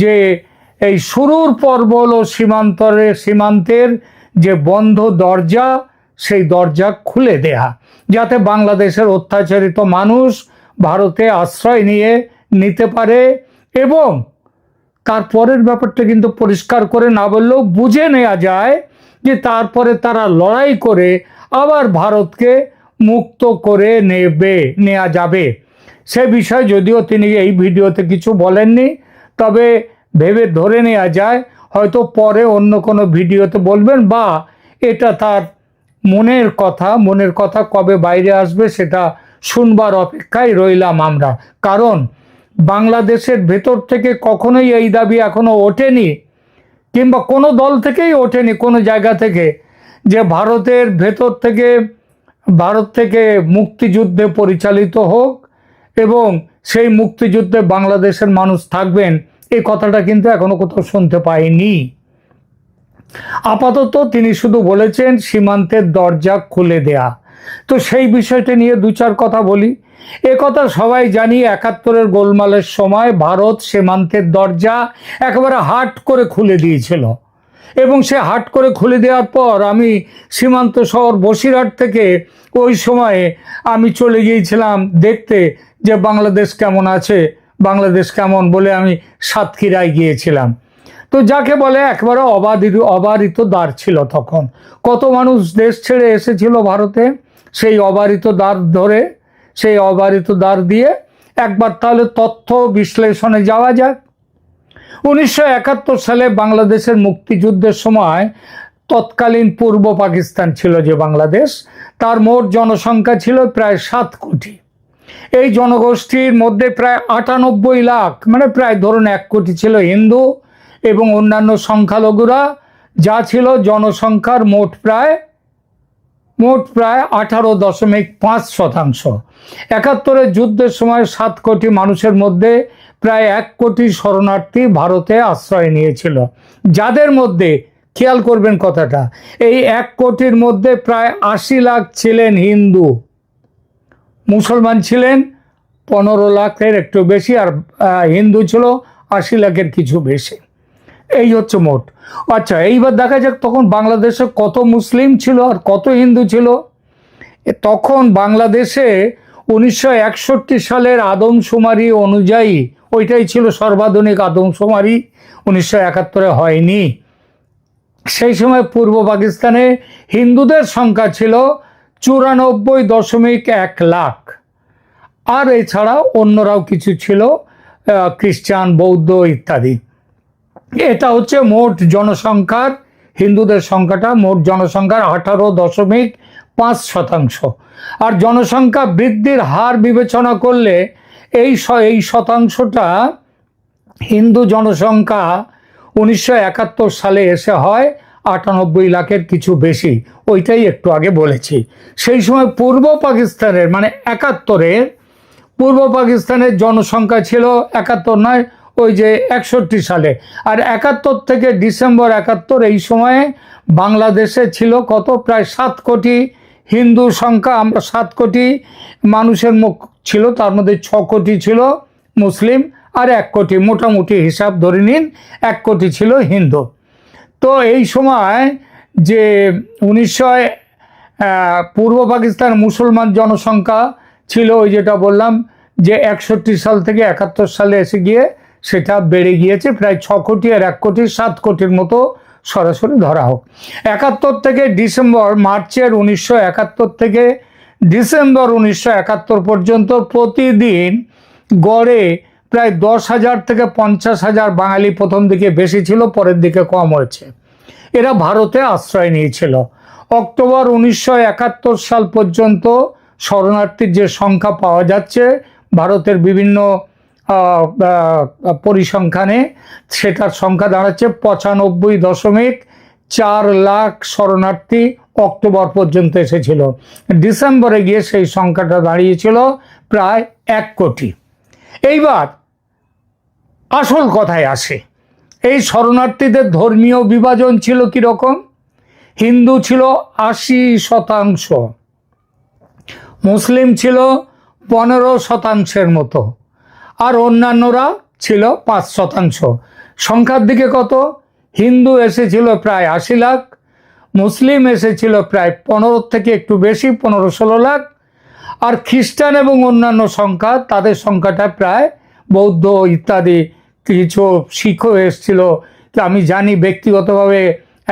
যে এই শুরুর পর্ব হলো সীমান্তরে, সীমান্তের যে বন্ধ দরজা, সেই দরজা খুলে দেয়া। যাতে বাংলাদেশের অত্যাচারিত মানুষ ভারতে আশ্রয় নিয়ে, নিতে পারে এবং তারপরের ব্যাপারটা কিন্তু পরিষ্কার করে না বললেও বুঝে নেওয়া যায় যে তারপরে তারা লড়াই করে আবার ভারতকে মুক্ত করে নেবে নেওয়া যাবে। সে বিষয়ে যদিও তিনি এই ভিডিওতে কিছু বলেননি তবে ভেবে ধরে নেওয়া যায়, হয়তো পরে অন্য কোনো ভিডিওতে বলবেন বা এটা তার মনের কথা মনের কথা কবে বাইরে আসবে সেটা শুনবার অপেক্ষায় রইলাম আমরা। কারণ বাংলাদেশের ভেতর থেকে কখনোই এই দাবি এখনও ওঠেনি, কিংবা কোনো দল থেকেই ওঠেনি, কোনো জায়গা থেকে, যে ভারতের ভেতর থেকে, ভারত থেকে মুক্তিযুদ্ধে পরিচালিত হোক এবং সেই মুক্তিযুদ্ধে বাংলাদেশের মানুষ থাকবেন এই কথাটা কিন্তু এখনও কোথাও শুনতে পাইনি। আপাতত তিনি শুধু বলেছেন, সীমান্তের দরজা খুলে দেয়া। তো সেই বিষয়টা নিয়ে দু চার কথা বলি। এ কথা সবাই জানি, একাত্তরের গোলমালের সময় ভারত সীমান্তের দরজা একেবারে হাট করে খুলে দিয়েছিল। এবং সে হাট করে খুলে দেওয়ার পর আমি সীমান্ত শহর বসিরহাট থেকে ওই সময়ে আমি চলে গিয়েছিলাম দেখতে যে বাংলাদেশ কেমন আছে, বাংলাদেশ কেমন বলে আমি সাতক্ষীরায় গিয়েছিলাম। তো যাকে বলে একবারে অবাধিত অবারিত দ্বার ছিল তখন। কত মানুষ দেশ ছেড়ে এসেছিল ভারতে, সেই অবারিত দ্বার ধরে, সেই অবারিত দ্বার দিয়ে। একবার তাহলে তথ্য বিশ্লেষণে যাওয়া যাক। উনিশশো একাত্তর সালে বাংলাদেশের মুক্তিযুদ্ধের সময় তৎকালীন পূর্ব পাকিস্তান ছিল যে বাংলাদেশ, তার মোট জনসংখ্যা ছিল প্রায় সাত কোটি। এই জনগোষ্ঠীর মধ্যে প্রায় আটানব্বই লাখ মানে প্রায় ধরুন এক কোটি ছিল হিন্দু এবং অন্যান্য সংখ্যালঘুরা, যা ছিল জনসংখ্যার মোট প্রায় মোট প্রায় আঠারো দশমিক পাঁচ শতাংশ। একাত্তরের যুদ্ধের সময় সাত কোটি মানুষের মধ্যে প্রায় এক কোটি শরণার্থী ভারতে আশ্রয় নিয়েছিল। যাদের মধ্যে, খেয়াল করবেন কথাটা, এই এক কোটির মধ্যে প্রায় আশি লাখ ছিলেন হিন্দু। মুসলমান ছিলেন, পনেরো লাখের একটু বেশি আর হিন্দু ছিল, আশি লাখের কিছু বেশি। এই হচ্ছে মোট। আচ্ছা এইবার দেখা যাক তখন বাংলাদেশে কত মুসলিম ছিল আর কত হিন্দু ছিল। তখন বাংলাদেশে উনিশশো একষট্টি সালের আদমশুমারি অনুযায়ী ওইটাই ছিল সর্বাধুনিক আদমশুমারি। উনিশশো একাত্তরে হয়নি। সেই সময় পূর্ব পাকিস্তানে হিন্দুদের সংখ্যা ছিল চুরানব্বই দশমিক এক লাখ। আর এছাড়া অন্যরাও কিছু ছিল খ্রিস্টান, বৌদ্ধ ইত্যাদি। এটা হচ্ছে মোট জনসংখ্যার, হিন্দুদের সংখ্যাটা মোট জনসংখ্যার আঠারো দশমিক পাঁচ শতাংশ। আর জনসংখ্যা বৃদ্ধির হার বিবেচনা করলে এই এই শতাংশটা হিন্দু জনসংখ্যা উনিশশো একাত্তর সালে এসে হয় আটানব্বই লাখের কিছু বেশি, ওইটাই একটু আগে বলেছি। সেই সময় পূর্ব পাকিস্তানের মানে একাত্তরের পূর্ব পাকিস্তানের জনসংখ্যা ছিল একাত্তর নয়, ওই যে একষট্টি সালে। আর একাত্তর থেকে ডিসেম্বর একাত্তর এই সময়ে বাংলাদেশে ছিল কত? প্রায় সাত কোটি হিন্দু সংখ্যা আমরা সাত কোটি, মানুষের মুখ ছিল, তার মধ্যে ছ কোটি ছিল মুসলিম আর এক কোটি। মোটামুটি হিসাব ধরে নিন, এক কোটি ছিল হিন্দু। তো এই সময় যে উনিশশো পূর্ব পাকিস্তান মুসলমান জনসংখ্যা ছিল, ওই যেটা বললাম যে একষট্টি সাল থেকে একাত্তর সালে এসে গিয়ে সেটা বেড়ে গিয়েছে, প্রায় ছ কোটি আর এক কোটি, সাত কোটির মতো সরাসরি ধরা হোক। একাত্তর থেকে ডিসেম্বর, মার্চের উনিশশো একাত্তর থেকে ডিসেম্বর উনিশশো একাত্তর পর্যন্ত প্রতিদিন গড়ে প্রায় দশ হাজার থেকে পঞ্চাশ হাজার বাঙালি প্রথম দিকে বেশি ছিল, পরের দিকে কম হয়েছে। এরা ভারতে আশ্রয় নিয়েছিল। অক্টোবর উনিশশো একাত্তর সাল পর্যন্ত শরণার্থীর যে সংখ্যা পাওয়া যাচ্ছে, ভারতের বিভিন্ন পরিসংখ্যানে সেটার সংখ্যা দাঁড়াচ্ছে পঁচানব্বই দশমিক চার লাখ শরণার্থী অক্টোবর পর্যন্ত এসেছিল। ডিসেম্বরে গিয়ে সেই সংখ্যাটা দাঁড়িয়েছিল প্রায় এক কোটি। এইবার আসল কথায় আসে, এই শরণার্থীদের ধর্মীয় বিভাজন ছিল কীরকম? হিন্দু ছিল আশি শতাংশ, মুসলিম ছিল পনেরো শতাংশের মতো। আর অন্যান্যরা ছিল পাঁচ শতাংশ। সংখ্যার দিকে কত? হিন্দু এসেছিল প্রায় আশি লাখ, মুসলিম এসেছিল প্রায় পনেরো থেকে একটু বেশি, পনেরো ষোলো লাখ। আর খ্রিস্টান এবং অন্যান্য সংখ্যা, তাদের সংখ্যাটা প্রায় বৌদ্ধ ইত্যাদি কিছু শিখও এসেছিল। আমি জানি ব্যক্তিগতভাবে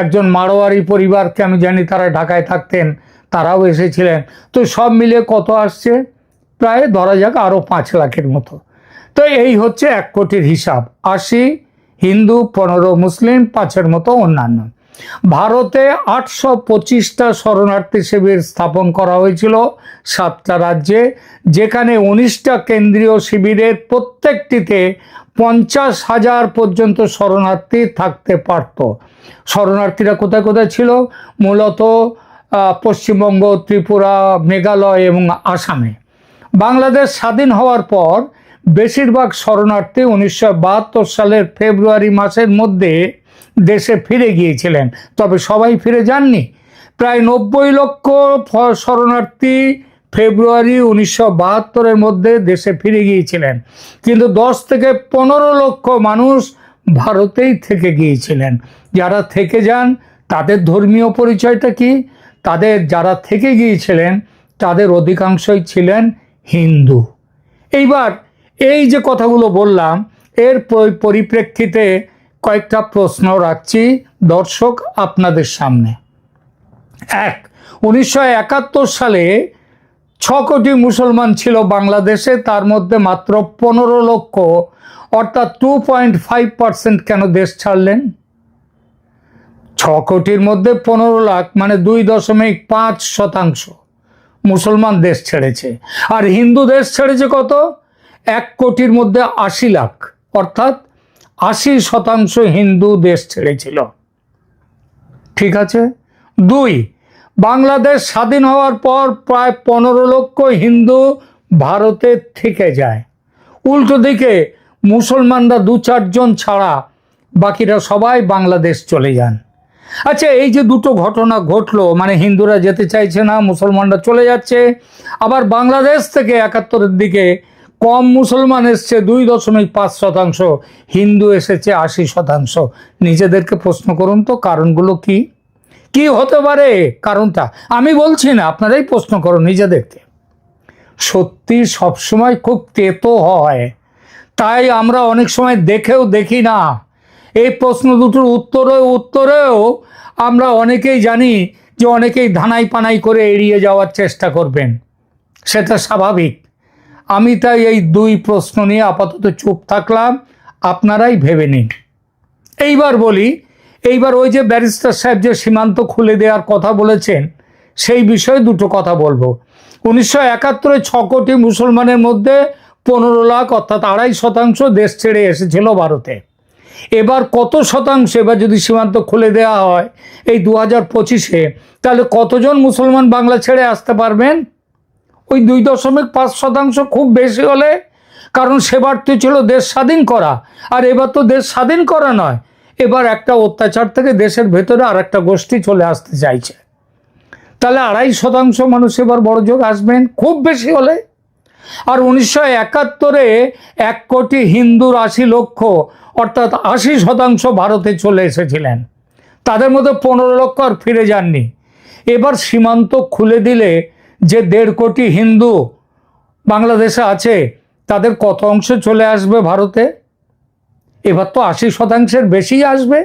একজন মারোয়ারি পরিবারকে আমি জানি তারা ঢাকায় থাকতেন, তারাও এসেছিলেন। তো সব মিলিয়ে কত আসছে? প্রায় ধরা যাক আরও পাঁচ লাখের মতো। তো এই হচ্ছে এক কোটির হিসাব। আশি, হিন্দু, পনেরো, মুসলিম, পাঁচের মতো অন্যান্য। ভারতে আটশো পঁচিশটা শরণার্থী শিবির স্থাপন করা হয়েছিল সাতটা রাজ্যে, যেখানে উনিশটা কেন্দ্রীয় শিবিরের প্রত্যেকটিতে পঞ্চাশ হাজার পর্যন্ত শরণার্থী থাকতে পারত। শরণার্থীরা কোথায় কোথায় ছিল? মূলত পশ্চিমবঙ্গ, ত্রিপুরা, মেঘালয় এবং আসামে। বাংলাদেশ স্বাধীন হওয়ার পর বেশিরভাগ শরণার্থী উনিশশো বাহাত্তর সালের ফেব্রুয়ারি মাসের মধ্যে দেশে ফিরে গিয়েছিলেন। তবে সবাই ফিরে যাননি। প্রায় নব্বই লক্ষ শরণার্থী ফেব্রুয়ারি উনিশশো বাহাত্তরের মধ্যে দেশে ফিরে গিয়েছিলেন। কিন্তু দশ থেকে পনেরো লক্ষ মানুষ ভারতেই থেকে গিয়েছিলেন। যারা থেকে যান, তাদের ধর্মীয় পরিচয়টা কি? তাদের যারা থেকে গিয়েছিলেন, তাদের অধিকাংশই ছিলেন হিন্দু। এইবার এই যে কথাগুলো বললাম, এর পরিপ্রেক্ষিতে কয়েকটা প্রশ্ন রাখছি দর্শক আপনাদের সামনে। এক, উনিশশো সালে ছ কোটি মুসলমান ছিল বাংলাদেশে, তার মধ্যে মাত্র পনেরো লক্ষ, অর্থাৎ টু পয়েন্ট ফাইভ পার্সেন্ট কেন দেশ ছাড়লেন? ছ কোটির মধ্যে পনেরো লাখ মানে দুই দশমিক পাঁচ শতাংশ মুসলমান দেশ ছেড়েছে। আর হিন্দু দেশ ছেড়েছে কত? এক কোটির মধ্যে আশি লাখ, অর্থাৎ আশি শতাংশ হিন্দু দেশ ছেড়েছিল। ঠিক আছে? দুই, বাংলাদেশ স্বাধীন হওয়ার পর প্রায় পনেরো লক্ষ হিন্দু ভারতে থেকে যায়। উল্টো দিকে, মুসলমানরা দু চারজন ছাড়া বাকিরা সবাই বাংলাদেশ চলে যান। আচ্ছা এই যে দুটো ঘটনা ঘটলো মানে হিন্দুরা যেতে চাইছে না, মুসলমানরা চলে যাচ্ছে, আবার বাংলাদেশ থেকে একাত্তরের দিকে কম মুসলমান এসছে দুই দশমিক পাঁচ শতাংশ, হিন্দু এসেছে আশি শতাংশ। নিজেদেরকে প্রশ্ন করুন তো, কারণগুলো কি? কি হতে পারে? কারণটা আমি বলছি না, আপনারাই প্রশ্ন করুন নিজেদেরকে। সত্যি সবসময় খুব তেতো হয়। তাই আমরা অনেক সময় দেখেও দেখি না। এই প্রশ্ন দুটোর উত্তরে উত্তরেও আমরা অনেকেই জানি যে অনেকেই ধানাই পানাই করে এড়িয়ে যাওয়ার চেষ্টা করবেন। সেটা স্বাভাবিক। আমি তাই এই দুই প্রশ্ন নিয়ে আপাতত চুপ থাকলাম। আপনারাই ভেবে নিন। এইবার বলি, এইবার ওই যে ব্যারিস্টার সাহেব যে সীমান্ত খুলে দেওয়ার কথা বলেছেন, সেই বিষয়ে দুটো কথা বলব। উনিশশো একাত্তরে ছ কোটি মুসলমানের মধ্যে পনেরো লাখ, অর্থাৎ আড়াই শতাংশ দেশ ছেড়ে এসেছিল ভারতে। এবার কত শতাংশ এবার যদি সীমান্ত খুলে দেওয়া হয় এই দু হাজার পঁচিশে, তাহলে কতজন মুসলমান বাংলা ছেড়ে আসতে পারবেন? ওই দুই দশমিক পাঁচ শতাংশ খুব বেশি হলে কারণ সেবার তো ছিল দেশ স্বাধীন করা। আর এবার তো দেশ স্বাধীন করা নয়। এবার একটা অত্যাচার থেকে দেশের ভেতরে আর একটা গোষ্ঠী চলে আসতে চাইছে। তাহলে আড়াই শতাংশ মানুষ এবার বড় যোগ আসবেন, খুব বেশি হলে। আর উনিশশো একাত্তরে এক কোটি হিন্দুর আশি লক্ষ, অর্থাৎ আশি শতাংশ ভারতে চলে এসেছিলেন। তাদের মধ্যে পনেরো লক্ষ আর ফিরে যাননি। এবার সীমান্ত খুলে দিলে যে দেড় কোটি হিন্দু বাংলাদেশে আছে, তাদের কত অংশ চলে আসবে ভারতে? এবার তো আশি শতাংশের বেশি আসবে।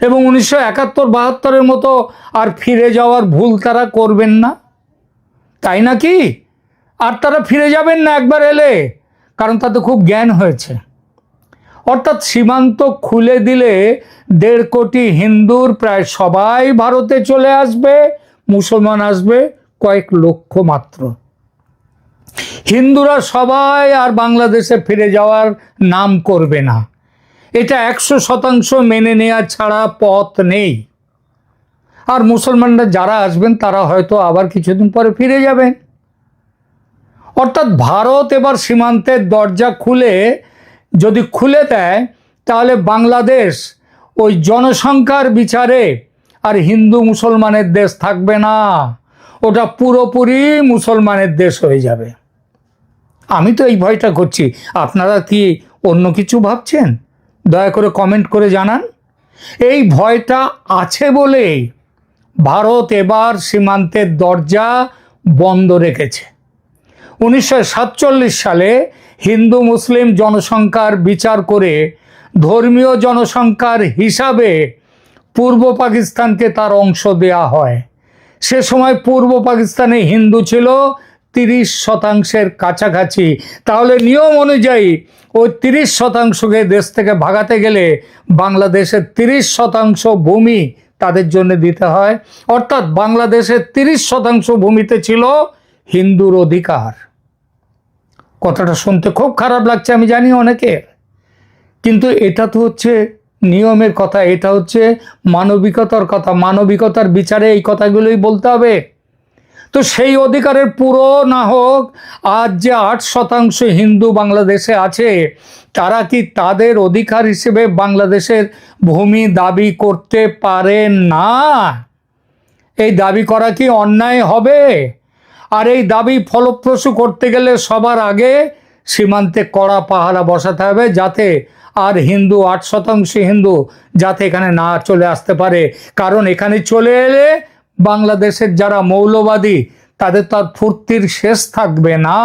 এবং উনিশশো একাত্তর বাহাত্তরের মতো আর ফিরে যাওয়ার ভুল তারা করবেন না। তাই নাকি? আর তারা ফিরে যাবেন না একবার এলে, কারণ তাতে খুব জ্ঞান হয়েছে। অর্থাৎ সীমান্ত খুলে দিলে দেড় কোটি হিন্দুর প্রায় সবাই ভারতে চলে আসবে, মুসলমান আসবে কয়েক লক্ষ মাত্র। হিন্দুরা সবাই আর বাংলাদেশে ফিরে যাওয়ার নাম করবে না। এটা একশো শতাংশ মেনে নেওয়া ছাড়া পথ নেই। আর মুসলমানরা যারা আসবেন, তারা হয়তো আবার কিছুদিন পরে ফিরে যাবেন। অর্থাৎ ভারত এবার সীমান্তের দরজা খুলে, যদি খুলে দেয়, তাহলে বাংলাদেশ ওই জনসংখ্যার বিচারে আর হিন্দু মুসলমানের দেশ থাকবে না। ওটা পুরোপুরি মুসলমানের দেশ হয়ে যাবে। আমি তো এই ভয়টা করছি। আপনারা কি অন্য কিছু ভাবছেন? দয়া করে কমেন্ট করে জানান। এই ভয়টা আছে বলেই ভারত এবার সীমান্তের দরজা বন্ধ রেখেছে। উনিশশো সাতচল্লিশ সালে হিন্দু মুসলিম জনসংখ্যার বিচার করে ধর্মীয় জনসংখ্যার হিসাবে পূর্ব পাকিস্তানকে তার অংশ দেয়া হয়। সে সময় পূর্ব পাকিস্তানে হিন্দু ছিল, তিরিশ শতাংশের কাছাকাছি। তাহলে নিয়ম অনুযায়ী ওই তিরিশ শতাংশকে দেশ থেকে ভাগাতে গেলে বাংলাদেশের তিরিশ শতাংশ ভূমি তাদের জন্য দিতে হয়। অর্থাৎ বাংলাদেশের তিরিশ শতাংশ ভূমিতে ছিল হিন্দুর অধিকার। কথাটা শুনতে খুব খারাপ লাগছে, আমি জানি অনেকে কিন্তু এটা তো হচ্ছে নিয়মের কথা, এটা হচ্ছে মানবিকতার কথা। মানবিকতার বিচারে এই কথাগুলোই বলতে হবে। তো সেই অধিকারের পুরো না হোক, আজ যে আট শতাংশ হিন্দু বাংলাদেশে আছে, তারা কি তাদের অধিকার হিসেবে বাংলাদেশের ভূমি দাবি করতে পারে না? এই দাবি করা কি অন্যায় হবে? আর এই দাবি ফলপ্রসূ করতে গেলে সবার আগে সীমান্তে কড়া পাহারা বসাতে হবে যাতে আর হিন্দু, আট শতাংশ হিন্দু যাতে এখানে না চলে আসতে পারে। কারণ এখানে চলে এলে বাংলাদেশের যারা মৌলবাদী, তাদের তো আর ফুর্তির শেষ থাকবে না।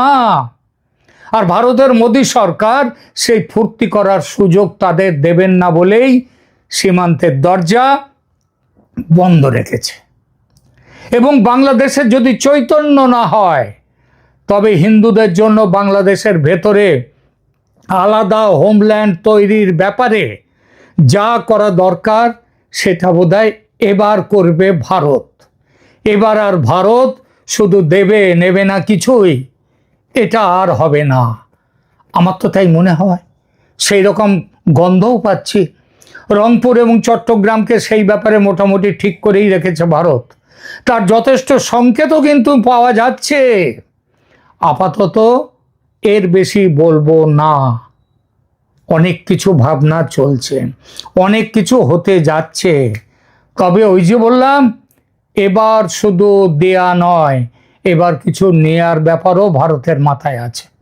আর ভারতের মোদী সরকার সেই ফুর্তি করার সুযোগ তাদের দেবেন না বলেই সীমান্তের দরজা বন্ধ রেখেছে। এবং বাংলাদেশের যদি চৈতন্য না হয় তবে হিন্দুদের জন্য বাংলাদেশের ভেতরে আলাদা হোমল্যান্ড তৈরির ব্যাপারে যা করা দরকার সেটা বোধহয় এবার করবে ভারত। এবার আর ভারত শুধু দেবে, নেবে না কিছুই, এটা আর হবে না। আমার তো তাই মনে হয়, সেই রকম গন্ধও পাচ্ছি। রংপুর এবং চট্টগ্রামকে সেই ব্যাপারে মোটামুটি ঠিক করেই রেখেছে ভারত। তার যথেষ্ট সংকেতও কিন্তু পাওয়া যাচ্ছে। আপাতত এর বেশি বলব না। অনেক কিছু ভাবনা চলছে। অনেক কিছু হতে যাচ্ছে। তবে ওই যে বললাম, এবার শুধু দেয়া নয়, এবার কিছু নেয়ার ব্যাপারও ভারতের মাথায় আছে।